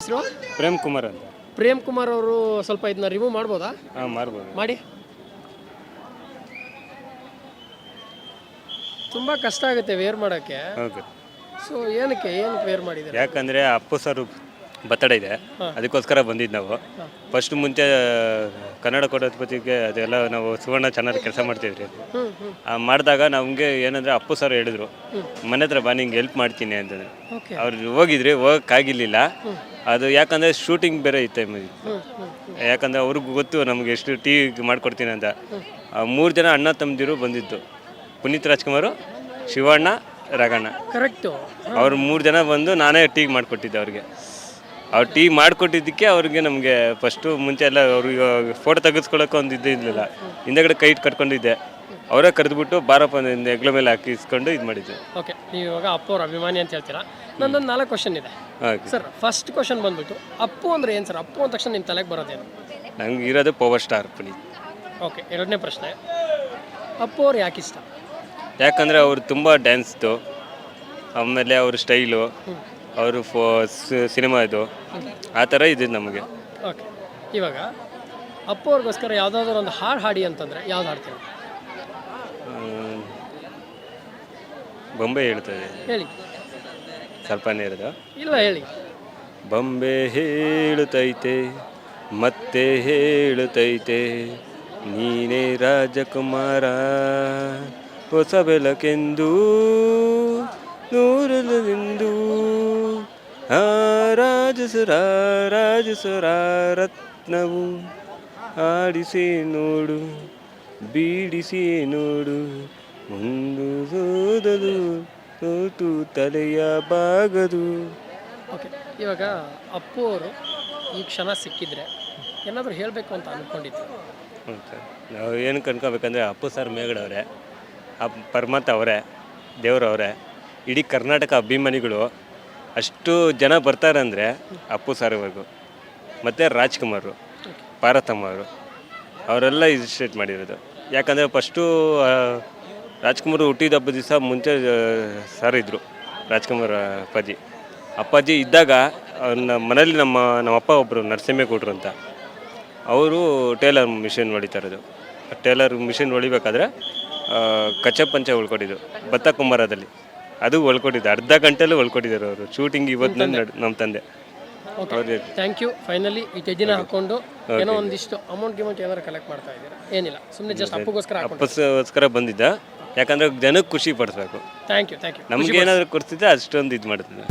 ಹೆಸರು? ಪ್ರೇಮ್ ಕುಮಾರ್ ಅಂತ. ಪ್ರೇಮ್ ಕುಮಾರ್ ಅವರು ಸ್ವಲ್ಪ ಇದನ್ನ ರಿಮೂವ್ ಮಾಡ್ಬೋದಾ? ಹಾ ಮಾರ್ಬೋದು ಮಾಡಿ. ತುಂಬಾ ಕಷ್ಟ ಆಗುತ್ತೆ ವೇರ್ ಮಾಡೋಕ್ಕೆ. ಹೌದು. ಸೊ ಏನಕ್ಕೆ ಏನಕ್ಕೆ ವೇರ್ ಮಾಡಿದ್ದಾರೆ? ಯಾಕಂದ್ರೆ ಅಪ್ಪು ಸರ್ ಬರ್ತಡೇ ಇದೆ. ಅದಕ್ಕೋಸ್ಕರ ಬಂದಿದ್ದು ನಾವು. ಫಸ್ಟ್ ಮುಂಚೆ ಕನ್ನಡ ಕೊಡೋದ್ಪತಿಗೆ ಅದೆಲ್ಲ ನಾವು ಸುವರ್ಣ ಚೆನ್ನಾಗಿ ಕೆಲಸ ಹ್ಞೂ ಆ ಮಾಡಿದಾಗ ನಮಗೆ ಏನಂದ್ರೆ ಅಪ್ಪು ಸರ್ ಹೇಳಿದ್ರು ಮನೆ ಹತ್ರ ಬಾ ನಿಂಗೆ ಹೆಲ್ಪ್ ಮಾಡ್ತೀನಿ ಅಂತಂದ್ರೆ ಅವ್ರು ಹೋಗಿದ್ರಿ ಹೋಗೋಕ್ಕಾಗಿರ್ಲಿಲ್ಲ. ಅದು ಯಾಕಂದರೆ ಶೂಟಿಂಗ್ ಬೇರೆ ಇತ್ತು ಹ್ಞೂ ಯಾಕಂದರೆ ಅವ್ರಿಗೂ ಗೊತ್ತು ನಮಗೆ ಎಷ್ಟು ಟೀ ಮಾಡ್ಕೊಡ್ತೀನಿ ಅಂತ. ಮೂರು ಜನ ಅಣ್ಣ ತಮ್ಮದಿರು ಬಂದಿದ್ದು. ಪುನೀತ್ ರಾಜ್ಕುಮಾರು ಶಿವಣ್ಣ ರಗಣ್ಣ ಕರೆಕ್ಟು ಅವ್ರು ಮೂರು ಜನ ಬಂದು ನಾನೇ ಟೀ ಮಾಡಿಕೊಟ್ಟಿದ್ದೆ ಅವ್ರಿಗೆ. ಅವ್ರು ಟೀ ಮಾಡಿಕೊಟ್ಟಿದ್ದಕ್ಕೆ ಅವ್ರಿಗೆ ನಮಗೆ ಫಸ್ಟು ಮುಂಚೆ ಎಲ್ಲ ಅವ್ರಿಗೆ ಫೋಟೋ ತೆಗೆಸ್ಕೊಳ್ಳೋಕೆ ಒಂದು ಇದು ಇರಲಿಲ್ಲ. ಹಿಂದೆಗಡೆ ಕೈ ಇಟ್ಟು ಕಟ್ಕೊಂಡಿದ್ದೆ. ಅವರೇ ಕರೆದ್ಬಿಟ್ಟು ಬಾರಪ್ಪ ಹೆಗ್ಲ ಮೇಲೆ ಹಾಕಿಸ್ಕೊಂಡು ಇದು ಮಾಡಿದ್ದೆ. ಓಕೆ ನೀವು ಇವಾಗ ಅಪ್ಪು ಅವ್ರ ಅಭಿಮಾನಿ ಅಂತ ಹೇಳ್ತೀರಾ? ನಂದೊಂದು ನಾಲ್ಕು ಕ್ವಶನ್ ಇದೆ. ಹಾಗೆ. ಸರ್ ಫಸ್ಟ್ ಕ್ವಶನ್ ಬಂದ್ಬಿಟ್ಟು ಅಪ್ಪು ಅಂದ್ರೆ ಏನು ಸರ್ ಅಪ್ಪು ಅಂದ ತಕ್ಷಣ ನಿಮ್ಮ ತಲೆಗೆ ಬರೋದೇನು? ನಂಗೆ ಇರೋದು ಪವರ್ ಸ್ಟಾರ್ ಪುನೀತ್. ಓಕೆ ಎರಡನೇ ಪ್ರಶ್ನೆ. ಅಪ್ಪು ಅವ್ರು ಯಾಕೆ ಇಷ್ಟ? ಯಾಕಂದರೆ ಅವರು ತುಂಬ ಡ್ಯಾನ್ಸ್ದು ಆಮೇಲೆ ಅವ್ರ ಸ್ಟೈಲು ಅವರು ಫೋ ಸಿನಿಮಾ ಇದು ಆ ಥರ ಇದೆ ನಮಗೆ. ಓಕೆ ಇವಾಗ ಅಪ್ಪು ಅವ್ರಿಗೋಸ್ಕರ ಯಾವುದಾದ್ರೂ ಒಂದು ಹಾಡು ಹಾಡಿ ಅಂತಂದರೆ ಯಾವ್ದು ಹಾಡ್ತೀರಾ? ಬೊಂಬೆ ಹೇಳ್ತದೆ ಹೇಳಿ. ಸ್ವಲ್ಪ ಇರೋದು ಇಲ್ಲ ಹೇಳಿ. ಬೊಂಬೆ ಹೇಳುತ್ತೈತೆ ಮತ್ತೆ ಹೇಳುತ್ತೈತೆ ನೀನೇ ರಾಜಕುಮಾರ ಹೊಸ ಬೆಲಕೆಂದು ನೂರಲೆಂದು ಆ ರಾಜಸುರ ರಾಜಸುರ ರತ್ನವು ಆಡಿಸಿ ನೋಡು ಬೀಡಿಸಿ ನೋಡು ಮುಂದು ಸೋದದು ಸೋತು ತಲೆಯ ಬಾಗದು. ಓಕೆ ಇವಾಗ ಅಪ್ಪು ಅವರು ಈ ಕ್ಷಣ ಸಿಕ್ಕಿದ್ರೆ ಏನಾದರೂ ಹೇಳಬೇಕು ಅಂತ ಅಂದ್ಕೊಂಡಿದ್ರು ಹ್ಞೂ ಸರ್. ನಾವು ಏನು ಕನ್ಕೋಬೇಕಂದ್ರೆ ಅಪ್ಪು ಸರ್ ಮೇಗಡವ್ರೆ ಅಪ್ ಪರಮಾತ್ ಅವರೇ ದೇವರವರೇ ಇಡೀ ಕರ್ನಾಟಕ ಅಭಿಮಾನಿಗಳು ಅಷ್ಟು ಜನ ಬರ್ತಾರೆ ಅಂದರೆ ಅಪ್ಪು ಸರ್ವರೆಗೂ ಮತ್ತು ರಾಜ್ಕುಮಾರು ಪಾರತಮ್ಮ ಅವರು ಅವರೆಲ್ಲ ಇನ್ಸ್ಟೇಟ್ ಮಾಡಿರೋದು. ಯಾಕಂದರೆ ಫಸ್ಟು ರಾಜ್ಕುಮಾರ್ ಹುಟ್ಟಿದ ಹಬ್ಬದ ದಿವಸ ಮುಂಚೆ ಸರ್ ಇದ್ದರು ರಾಜ್ಕುಮಾರ್ ಅಪ್ಪಾಜಿ. ಅಪ್ಪಾಜಿ ಇದ್ದಾಗ ನಮ್ಮ ಮನೇಲಿ ನಮ್ಮ ನಮ್ಮಪ್ಪ ಒಬ್ಬರು ನರಸಿಂಹೇಗೌಡರು ಅಂತ. ಅವರು ಟೇಲರ್ ಮಿಷಿನ್ ಹೊಡಿತಾರೆ ಅದು ಟೇಲರ್ ಮಿಷಿನ್ ಹೊಡಿಬೇಕಾದ್ರೆ ಕಚ್ಚೆ ಪಂಚೆ ಉಳ್ಕೊಟ್ಟಿದ್ದು ಭತ್ತ ಕುಂಬಾರದಲ್ಲಿ ಅದು ಉಳ್ಕೊಟ್ಟಿದ್ದು ಅರ್ಧ ಗಂಟೆಲ್ಲೂ ಉಳ್ಕೊಟ್ಟಿದ್ದಾರೆ ಅವರು. ಶೂಟಿಂಗ್ ಇವತ್ತು ನಮ್ಮ ತಂದೆ. ಥ್ಯಾಂಕ್ ಯು ಫೈನಲಿ ಈ ಹಾಕೊಂಡು ಏನೋ ಒಂದಿಷ್ಟು ಅಮೌಂಟ್ ಗಿಮೌಂಟ್ ಏನಾದ್ರು ಕಲೆಕ್ಟ್ ಮಾಡ್ತಾ ಇದ್ದೀರಾ? ಏನಿಲ್ಲ. ಸುಮ್ಮನೆ ಜಸ್ಟ್ ಅಪ್ಪಗೋಸ್ಕರ ಬಂದಿದ್ದ. ಯಾಕಂದ್ರೆ ಜನಕ್ಕೆ ಖುಷಿ ಪಡಿಸ್ಬೇಕು. ಥ್ಯಾಂಕ್ ಯು ಥ್ಯಾಂಕ್ ಯು ನಮ್ಗೆ ಏನಾದರೂ ಕೊಡ್ತಿದ್ದೆ ಅಷ್ಟೊಂದು ಇದು ಮಾಡ್ತಿದ್ದೆ